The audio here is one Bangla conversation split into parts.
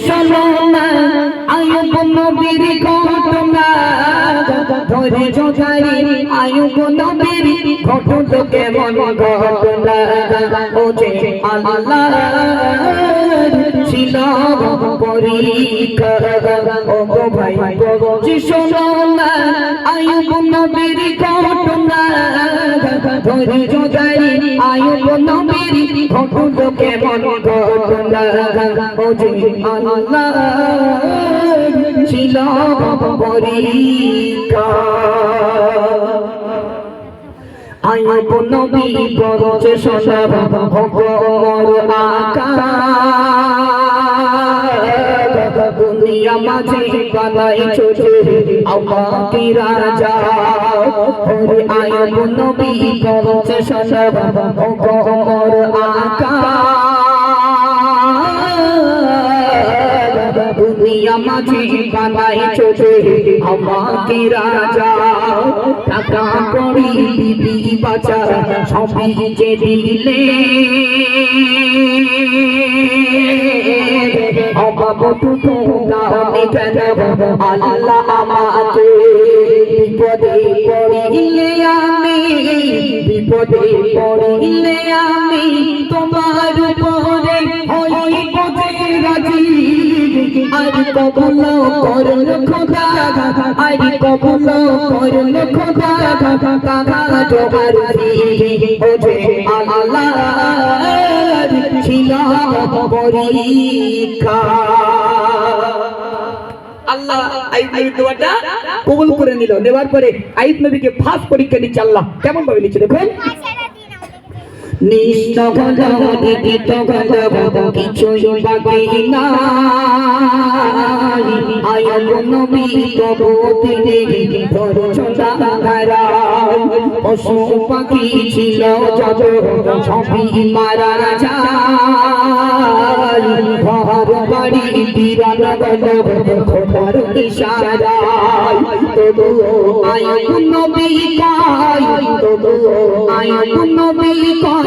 শোনো না আয়ুব নবীর ঘটনা ধরে জোগারি আয়ুব নবীর ঘটল কেমন ঘটনা ছিল পরীক্ষা ও গো ভাই বলছি শোনো না আয়ুব নবীর ঘটনা ধরে জোগারি আয়ুব নবীর আয়ুব নবী বলছে শোনাব ভগর আকা দুনিয়া মাঝে বানাই ছোটে আমাকে রাজা। ওরে আয়ুব নবী বলছে শোনাব ভগর আকা দুনিয়া মাঝে বানাই ছোটে আমাকে রাজা টাকা করি, দিদি বাঁচা, সবই দিলে। অবাব নামে কেন আল্লাহ আমাকে বিপদে পড়িলে আমি, বিপদে পড়িলে আমি তোমার রাজি। আর কবল আর কবল করল খোদা। কাকা তোমার ও যে আল্লাহ ছিল পরীক্ষা। আল্লাহ কবুল করে নিল। নেবার পরে আইব নবীকে ফার্স্ট পরীক্ষা নিচ্ছে আল্লাহ। কেমন ভাবে নিচ্ছে দেখুন। নিষ্ঠ গল দিত গল কিছুই বাকি না আয়ব নবী তবু তিনি ধরছটা ধারা পশু পাখি ছিল যত সবই মারা যায় ঘর বাড়ি বিরান গল খোদার ইশারায় তবু আয়ব নবী কয় তবু আয়ব নবী কয়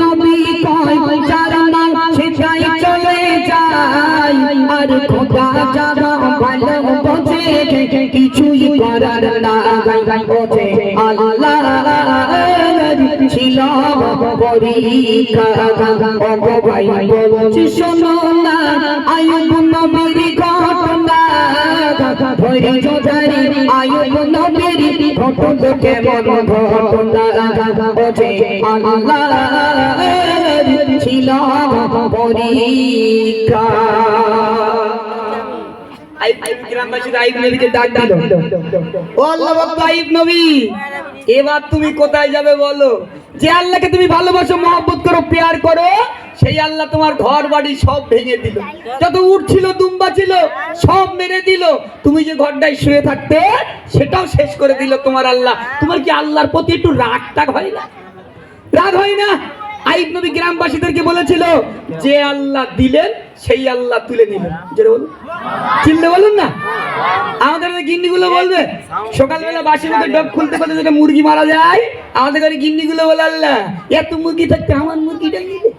নবী কয় মাস সেটাই চলে যায়। আর খোদা যারা ভালো বোঝে, কিছুই করার না বোঝে, আল্লাহ ছিল পরীক্ষা। ও ভাই, বলছি, শোনো না আয়ুব নবীর ধরে জোজারি আয়ুব নবীর ঘটল কেমন ঘটনা বোঝে আল্লাহ ছিল পরীক্ষা আইব নবী আইব নবীকে ডাক দিল ও আল্লাহ আইব নবী এবার তুমি কোথায় যাবে বলো? যে আল্লাহকে তুমি ভালোবাসো, মহব্বত করো, প্যার করো, সেই আল্লাহ তোমার ঘর বাড়ি সব ভেঙে দিল। যত উঠছিল দুম্বা ছিল, সব মেরে দিল। তুমি যে ঘরটায় শুয়ে থাকতে, সেটাও শেষ করে দিল তোমার আল্লাহ। তোমার কি আল্লাহর প্রতি একটু রাগ টাগ হয় না? রাগ হয় না? আইব নবী গ্রামবাসীদেরকে বলেছিল, যে আল্লাহ দিলেন সেই আল্লাহ তুলে নিলেন যেটা বলুন। চিনতে বলুন না? আমাদের গিন্নি গুলো বলবে, সকালবেলা বাসের মধ্যে ডব খুলতে পারলে যেটা মুরগি মারা যায়, আমাদের ঘরে গিন্নি গুলো বলে, আল্লাহ, এত মুরগি থাকতে আমার মুরগিটা নিলে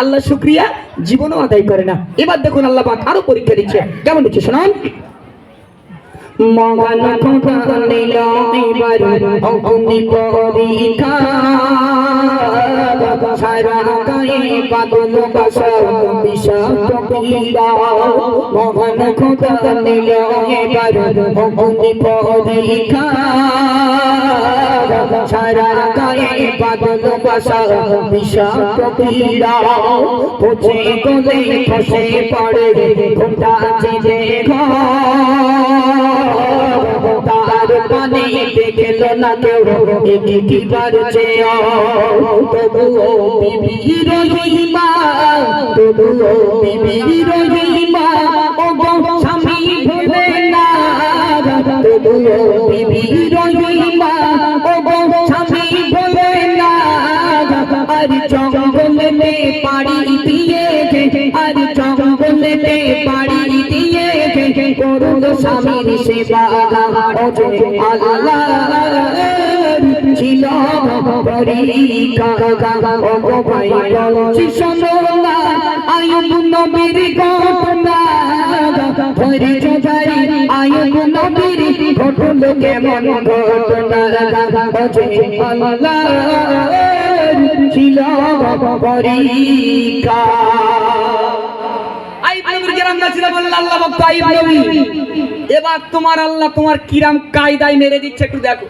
আল্লাহ শুক্রিয়া, জীবনও আদায় করে না। এবার দেখুন আল্লাহ পাক আরও পরীক্ষা দিচ্ছে। কেমন দিচ্ছে শোনান? মগন খোদা নিল এবার অগ্নি পরীক্ষা। সারা গায়ে পাগল বাসা বিষাক্ত মগন খোদা নিল এবার অগ্নি পরীক্ষা। সারা গায়ে পাগল বাসা বিষাক্ত পীড়া পচে গলে খসে পড়ে ঘোটা যে তার পানে দেখল না কেউ একে কি পারছে তবুও বিবির রহিমা তবুও বিবির রহিমা ও স্বামী ভুলে না তবুও বিবির রহিমা ও স্বামী ভুলে না। আর জঙ্গলেতে পাড়ি দিয়ে স্বামীর সেবা আল্লাহ। ছিল না, আয়ুব নবীর ঘটনা। আয়ুব নবীর ঘটলো কেমন ঘটনা? ছিল পরীক্ষা। আইব নবীর কিরাম ছিল বললেন, আল্লাহ ভক্ত আইব নবী। এবার তোমার আল্লাহ তোমার কিরাম কায়দায় মেরে দিচ্ছে, একটু দেখো।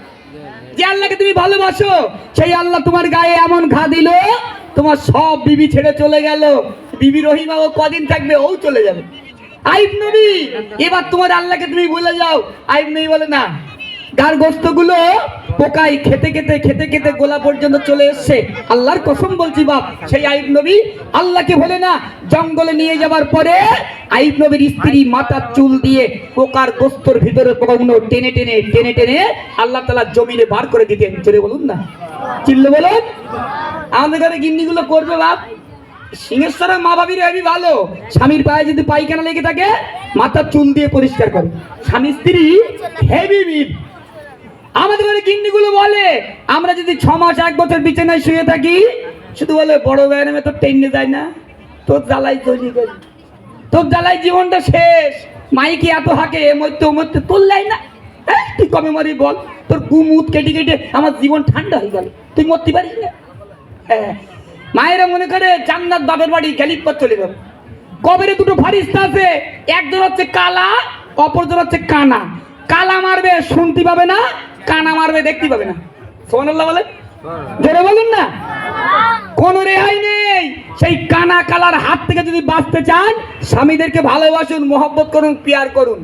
যে আল্লাহকে তুমি ভালোবাসো, সেই আল্লাহ তোমার গায়ে এমন ঘা দিল, তোমার সব বিবি ছেড়ে চলে গেল। বিবি রহিমা ও কদিন থাকবে, ও চলে যাবে। আইব নবী, এবার তোমার আল্লাহকে তুমি বলে যাও। আইব নবী বলে, না গার গোস্তগুলো পোকাই খেতে খেতে খেতে খেতে গোলা পর্যন্ত চলে এসছে। আল্লাহর কসম বলছি বাপ, সেই আইব নবী আল্লাহকে বলে না, জঙ্গলে নিয়ে যাবার পরে আইব নবীর স্ত্রী মাথার চুল দিয়ে পোকার গোস্তর ভিতরে পোকাগুলো টেনে টেনে টেনে টেনে আল্লাহ তালা জমিনে বার করে দিতেন। চলে বলুন না। চিল্লে বলুন। আমাদের ঘরে গিন্নিগুলো করবে বাপ। সিংহেশ্বরের মা বাবির হেবি ভালো। স্বামীর পায়ে যদি পায়খানা লেগে থাকে, মাথার চুল দিয়ে পরিষ্কার করে। স্বামী স্ত্রী হেভি মিট আমাদের ঘরে গিন্নিগুলো বলে আমরা যদি ছ মাস এক বছর বিছানায় শুয়ে থাকি শুধু বলে বড় ব্যায়ামে তো টেনে যায় না তোর জ্বালাই তৈরি করি তোর জ্বালাই জীবনটা শেষ। মাইকে এত হাঁকে এ মরতে ও মরতে তোর লাই না। এই, তুই কমে মরি বল? তোর গুমুত কেটে কেটে আমার জীবন ঠান্ডা হয়ে গেল। তুই মরতে পারিস না। হ্যাঁ। মায়েরা মনে করে জান্নাত বাপের বাড়ি ক্যালিপ চলে যাবে। কবেরে দুটো ফারিস্তা আছে একজন হচ্ছে কালা অপরজন হচ্ছে কানা। কালা মারবে শুনতে পাবে না কানা মারবে দেখতে পাবে না। সোহানাল্লাহ বলে? ধরে বলুন না। কোন রেহাই নেই। সেই কানা কালার হাত থেকে যদি বাঁচতে চান, স্বামীদেরকে ভালোবাসুন, মোহব্বত করুন পিয়ার করুন।